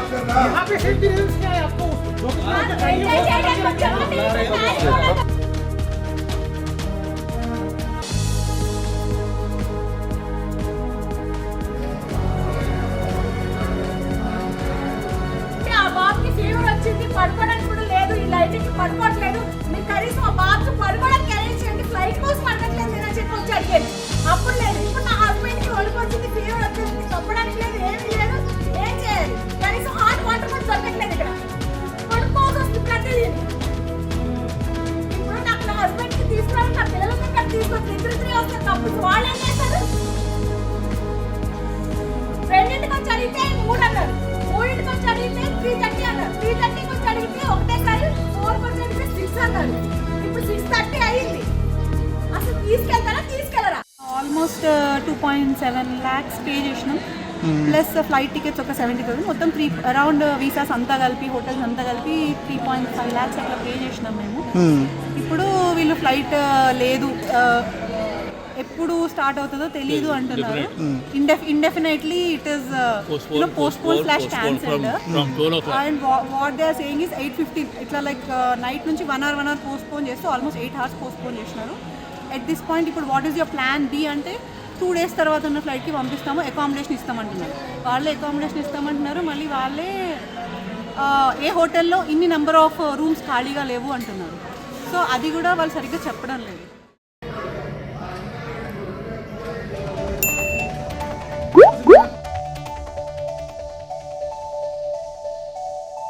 यहाँ पे safety rules क्या है आपको అంటే ఆ బాబుకి ఫీవర్ వచ్చింది పడుకోవడానికి కూడా లేదు ఈ లైటింగ్ పడుకోవట్లేదు మీరు కనీసం ఆ బాబుకి పడుకోవడానికి అరేంజ్ చేయండి ఫ్లైట్ కోసం అడగట్లేదు నేను చెప్పి వచ్చి అడిగాను అప్పుడు తప్పు వాళ్ళు ఏం చేస్తారు రెండింటికి వచ్చి అడిగితే మూడు అన్నారు మూడింటికి వచ్చి అడిగితే త్రీ థర్టీ అన్నారు త్రీ థర్టీకి వచ్చి అడిగితే ఒకటేసారి ఫోర్కి వచ్చి అడిగితే సిక్స్ అన్నారు ఇప్పుడు సిక్స్ థర్టీ అసలు తీసుకెళ్తారా తీసుకెళ్ళరా almost two point seven lakhs pay చేసినాం. ప్లస్ ఫ్లైట్ టికెట్స్ ఒక సెవెంటీ థౌసండ్. మొత్తం త్రీ అరౌండ్ వీసాస్ అంతా కలిపి హోటల్స్ అంతా కలిపి త్రీ పాయింట్ ఫైవ్ ల్యాక్స్ అట్లా పే చేసినాం మేము. ఇప్పుడు వీళ్ళు ఫ్లైట్ లేదు uh, ఎప్పుడు స్టార్ట్ అవుతుందో తెలియదు అంటున్నారు. Indef indefinitely it postpone postpone, slash postpone cancelled from- from 12 o'clock. And what they are saying is eight fifteen ఇట్లా లైక్ నైట్ నుంచి one hour one hour postpone చేస్తూ ఆల్మోస్ట్ ఎయిట్ అవర్స్ పోస్ట్పోన్ చేసినారు. At this point ఇప్పుడు what is your plan B అంటే two days తర్వాత ఉన్న ఫ్లైట్కి పంపిస్తాము. అకామిడేషన్ ఇస్తామంటున్నారు. వాళ్ళే అకామిడేషన్ ఇస్తామంటున్నారు. మళ్ళీ వాళ్ళే ఏ హోటల్లో ఇన్ని నెంబర్ ఆఫ్ రూమ్స్ ఖాళీగా లేవు అంటున్నారు. సో అది కూడా వాళ్ళు సరిగ్గా చెప్పడం లేదు.